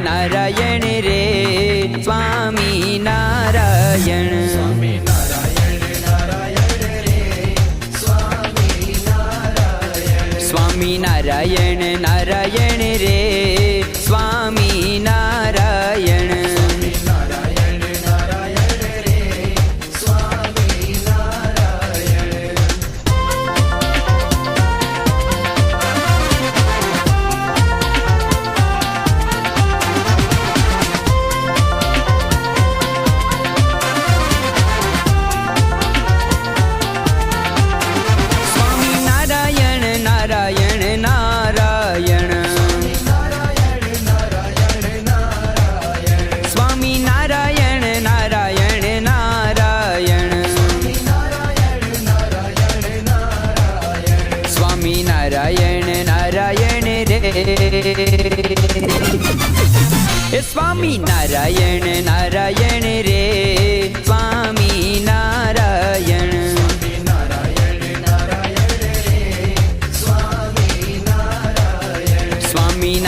નારાયણ રે સ્વામી નારાયણ સ્વામી નારાયણ નારાયણ રે રે એ સ્વામી નારાયણ નારાયણ રે સ્વામી નારાયણ સ્વામી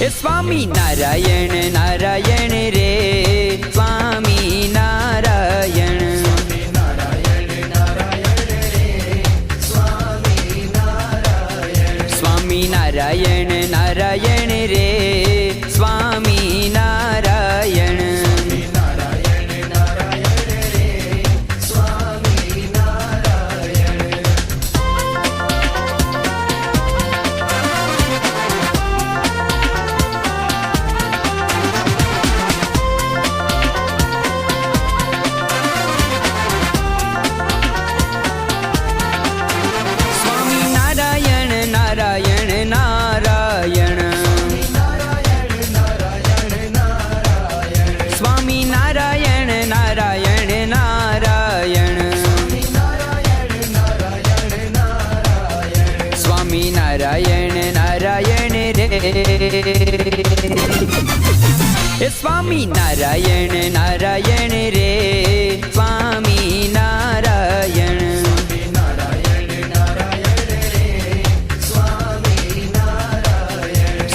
એ સ્વામી નારાયણ નારાયણ રે સ્વામી નારાયણ એ સ્વામી નારાયણ નારાયણ રે સ્વામી નારાયણ.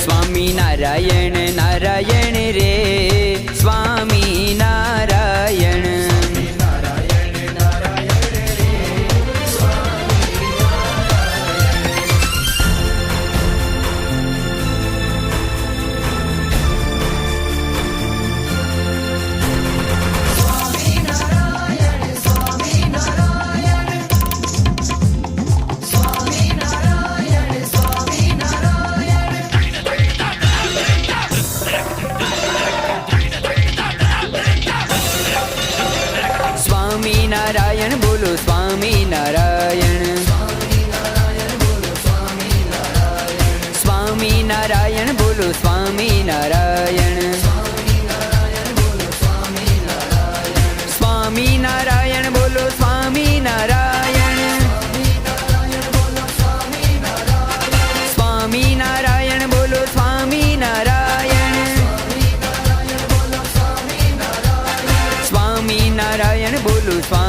સ્વામી નારાયણ નારાયણ રે સ્વામી સ્વામી નારાયણ. સ્વામી નારાયણ બોલો, સ્વામી નારાયણ. સ્વામી નારાયણ બોલો, સ્વામી નારાયણ. સ્વામી નારાયણ બોલો, સ્વામી